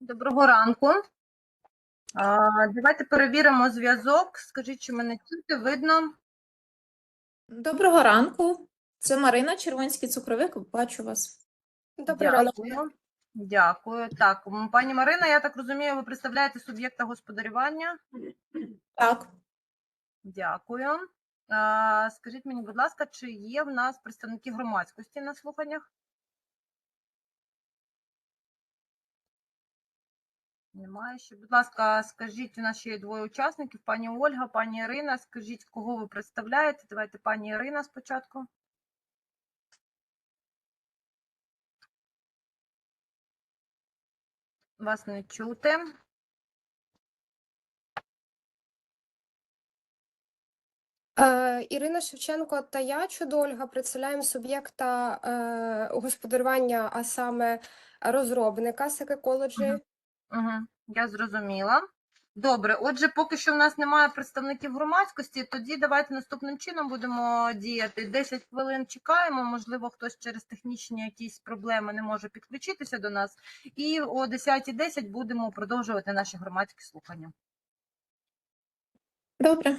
Доброго ранку. А, Давайте перевіримо зв'язок. Скажіть, чи мене чути, видно? Доброго ранку. Це Марина, Червонський цукровик. Бачу вас. Добрий ранок. Дякую. Дякую. Так, пані Марина, я так розумію, ви представляєте суб'єкта господарювання? Так, Дякую. А, Скажіть мені, будь ласка, чи є в нас представники громадськості на слуханнях? Немає ще. Будь ласка, скажіть, у нас ще є двоє учасників, пані Ольга, пані Ірина. Скажіть, кого ви представляєте? Давайте пані Ірина спочатку. Вас не чути. Е, Ірина Шевченко та я, Чудо Ольга, представляємо суб'єкта е, господарювання, а саме розробника Секеколоджі. Угу, я зрозуміла. Добре, отже, поки що в нас немає представників громадськості, тоді давайте наступним чином будемо діяти. 10 хвилин чекаємо, можливо, хтось через технічні якісь проблеми не може підключитися до нас. І о 10.10 будемо продовжувати наші громадські слухання. добре.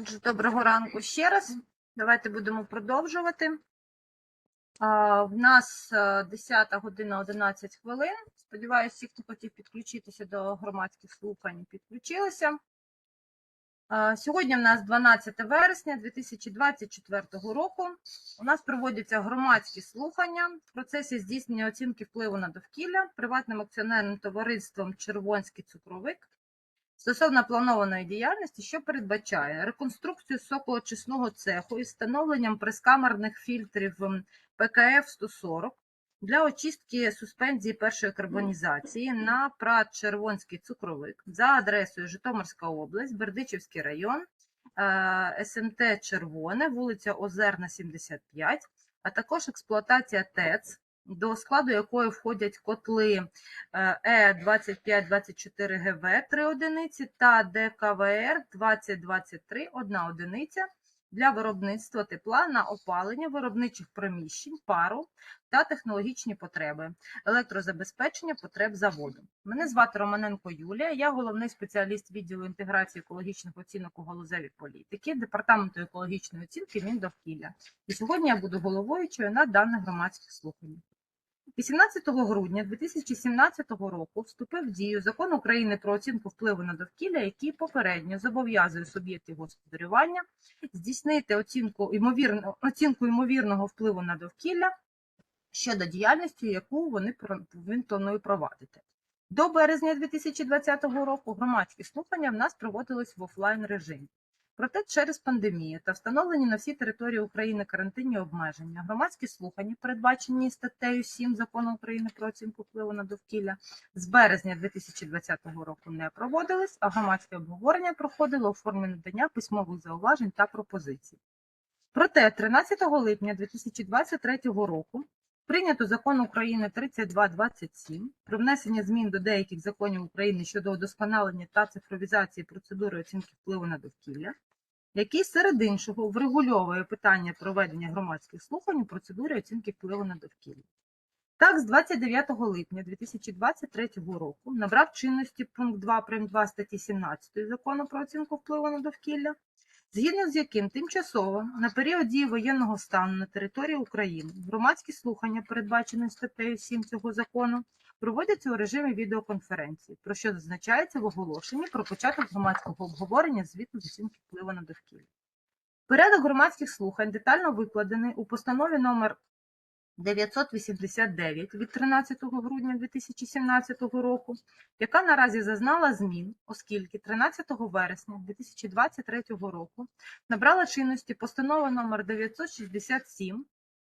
Доброго ранку ще раз. Давайте будемо продовжувати. В нас е, 10 година 11 хвилин. Сподіваюся, всі, хто хотів підключитися до громадських слухань, підключилися. Сьогодні в нас 12 вересня 2024 року. У нас проводяться громадські слухання в процесі здійснення оцінки впливу на довкілля приватним акціонерним товариством Червонський цукровик стосовно планованої діяльності, що передбачає? Реконструкцію сокоочисного цеху із встановленням прескамерних фільтрів м, ПКФ-140 для очистки суспензії першої карбонізації на ПРАТ Червонський цукровик за адресою Житомирська область, Бердичівський район, е, СМТ Червоне, вулиця Озерна, 75, а також експлуатація ТЕЦ, до складу якої входять котли е 2524 ГВ 3 одиниці та ДКВР 2023 1 одиниця для виробництва тепла на опалення виробничих приміщень, пару та технологічні потреби, електрозабезпечення потреб заводу. Мене звати Романенко Юлія, я головний спеціаліст відділу інтеграції екологічних оцінок у галузевій політики Департаменту екологічної оцінки Міндовкілля. І сьогодні я буду головуючою на даних громадських слуханнях. 18 грудня 2017 року вступив в дію закон України про оцінку впливу на довкілля, який попередньо зобов'язує суб'єктів господарювання здійснити оцінку ймовірно, оцінку ймовірного впливу на довкілля щодо діяльності, яку вони він провадити. До березня 2020 року громадські слухання в нас проводились в офлайн режимі. Проте через пандемію та встановлені на всій території України карантинні обмеження, громадські слухання, передбачені статтею 7 Закону України про оцінку впливу на довкілля, з березня 2020 року не проводились, а громадське обговорення проходило у формі надання письмових зауважень та пропозицій. Проте 13 липня 2023 року прийнято закон України 3227 про внесення змін до деяких законів України щодо удосконалення та цифровізації процедури оцінки впливу на довкілля, який серед іншого врегульовує питання проведення громадських слухань у процедурі оцінки впливу на довкілля. Так, з 29 липня 2023 року набрав чинності пункт 2 прим. 2 статті 17 Закону про оцінку впливу на довкілля, згідно з яким тимчасово на період дії воєнного стану на території України громадські слухання, передбачені статтею 7 цього закону, проводяться у режимі відеоконференції, про що зазначається в оголошенні про початок громадського обговорення звіту з оцінки впливу на довкілля. Порядок громадських слухань детально викладений у постанові номер 989 від 13 грудня 2017 року, яка наразі зазнала змін, оскільки 13 вересня 2023 року набрала чинності постанова номер 967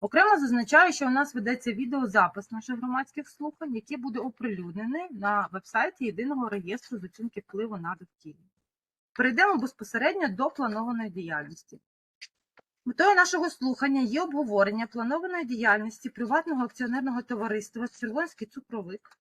Окремо зазначаю, що у нас ведеться відеозапис наших громадських слухань, який буде оприлюднений на вебсайті Єдиного реєстру з оцінки впливу на довкілля. Перейдемо безпосередньо до планованої діяльності. Метою нашого слухання є обговорення планованої діяльності приватного акціонерного товариства Червонський цукровик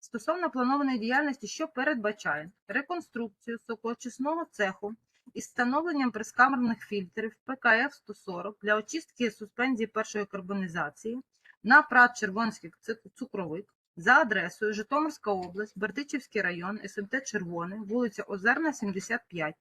стосовно планованої діяльності, що передбачає реконструкцію сокоочисного цеху із встановленням прескамерних фільтрів ПКФ-140 для очистки суспензії першої карбонізації на ПРАТ Червонський цукровик за адресою Житомирська область, Бердичівський район, СМТ Червоне, вулиця Озерна, 75,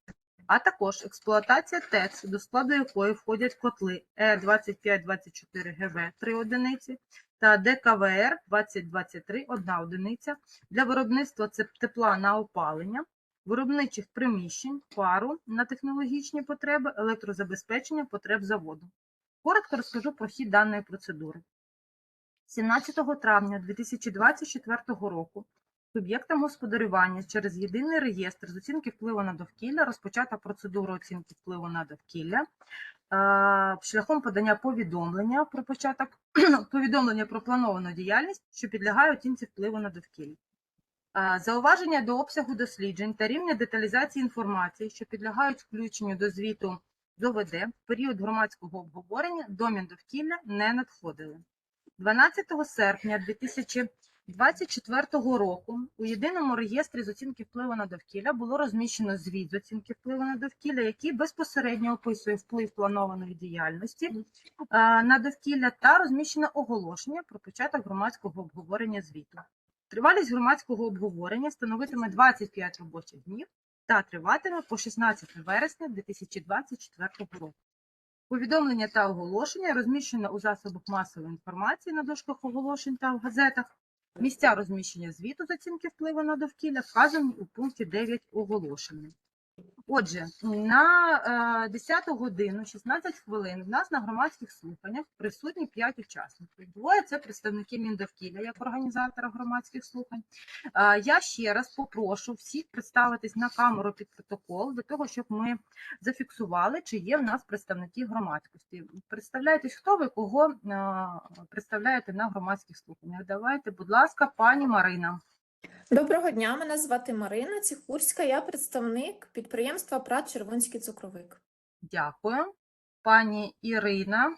а також експлуатація ТЕЦ, до складу якої входять котли Е2524 ГВ 3 одиниці та ДКВР 2023 1 одиниця для виробництва тепла на опалення, виробничих приміщень, пару на технологічні потреби, електрозабезпечення потреб заводу. Коротко розкажу про хід даної процедури. 17 травня 2024 року суб'єктам господарювання через єдиний реєстр з оцінки впливу на довкілля розпочата процедура оцінки впливу на довкілля е, шляхом подання повідомлення про початок повідомлення про плановану діяльність, що підлягає оцінці впливу на довкілля. Зауваження до обсягу досліджень та рівня деталізації інформації, що підлягають включенню до звіту з ОВД в період громадського обговорення до Міндовкілля не надходили. 12 серпня 2024 року у єдиному реєстрі з оцінки впливу на довкілля було розміщено звіт з оцінки впливу на довкілля, який безпосередньо описує вплив планованої діяльності на довкілля та розміщено оголошення про початок громадського обговорення звіту. Тривалість громадського обговорення становитиме 25 робочих днів та триватиме по 16 вересня 2024 року. Повідомлення та оголошення розміщено у засобах масової інформації на дошках оголошень та в газетах. Місця розміщення звіту з оцінки впливу на довкілля вказані у пункті 9 оголошення. Отже, на е, 10 годину 16 хвилин в нас на громадських слуханнях присутні 5 учасників. Двоє це представники Міндовкілля як організатора громадських слухань. Е, я ще раз попрошу всіх представитись на камеру під протокол для того, щоб ми зафіксували, чи є в нас представники громадськості. Представляєтесь, хто ви кого е, представляєте на громадських слуханнях? Давайте, будь ласка, пані Марина. Доброго дня, мене звати Марина Ціхурська, я представник підприємства ПРАТ Червонський цукровик. Дякую. Пані Ірина.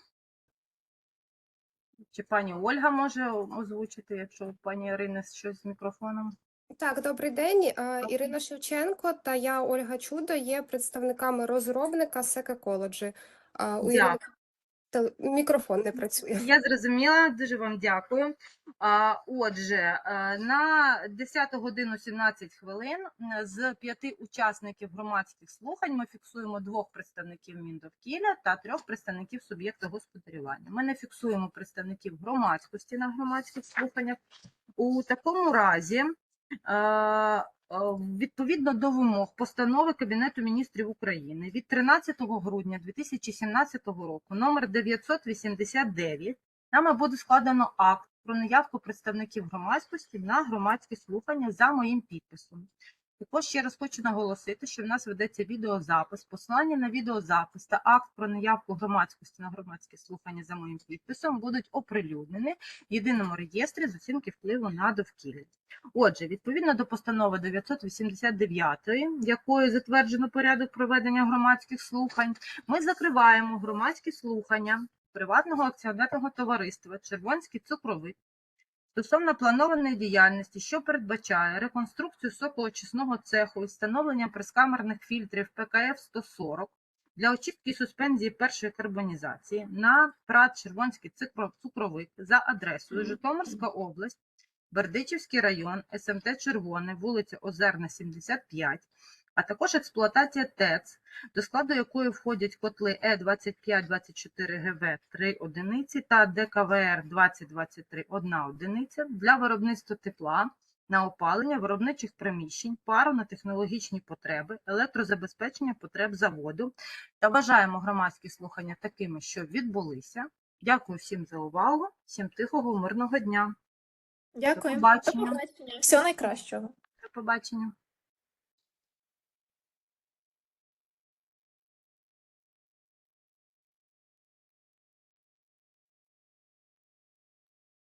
Чи пані Ольга може озвучити, якщо у пані Ірини щось з мікрофоном? Так, добрий день. Е, Ірина Шевченко та я, Ольга Чудо, є представниками розробника SEC Ecology. Е, У Ірини тел- мікрофон не працює. Я зрозуміла, дуже вам дякую. Отже, е, на 10 годину 17 хвилин з п'яти учасників громадських слухань ми фіксуємо двох представників Міндовкілля та трьох представників суб'єкта господарювання. Ми не фіксуємо представників громадськості на громадських слуханнях. У такому разі, е, е, відповідно до вимог постанови Кабінету міністрів України від 13 грудня 2017 року, номер 989, нами буде складено акт про наявку представників громадськості на громадські слухання за моїм підписом. Також ще раз хочу наголосити, що в нас ведеться відеозапис. Посилання на відеозапис та акт про наявку громадськості на громадські слухання за моїм підписом будуть оприлюднені в єдиному реєстрі з оцінки впливу на довкілля. Отже, відповідно до постанови 989, якою затверджено порядок проведення громадських слухань, ми закриваємо громадські слухання приватного акціонерного товариства Червонський цукровик стосовно планованої діяльності, що передбачає реконструкцію сокоочисного цеху і встановлення прескамерних фільтрів ПКФ-140 для очистки суспензії першої карбонізації на ПРАТ Червонський цукровик за адресою Житомирська область, Бердичівський район, СМТ Червоне, вулиця Озерна, 75, а також експлуатація ТЕЦ, до складу якої входять котли Е Е25-24ГВ 3 одиниці та ДКВР 2023 1 одиниця для виробництва тепла на опалення виробничих приміщень, пару на технологічні потреби, електрозабезпечення потреб заводу. Та вважаємо громадські слухання такими, що відбулися. Дякую всім за увагу, всім тихого, мирного дня. Дякую. побачення. До побачення. Всього найкращого. До побачення.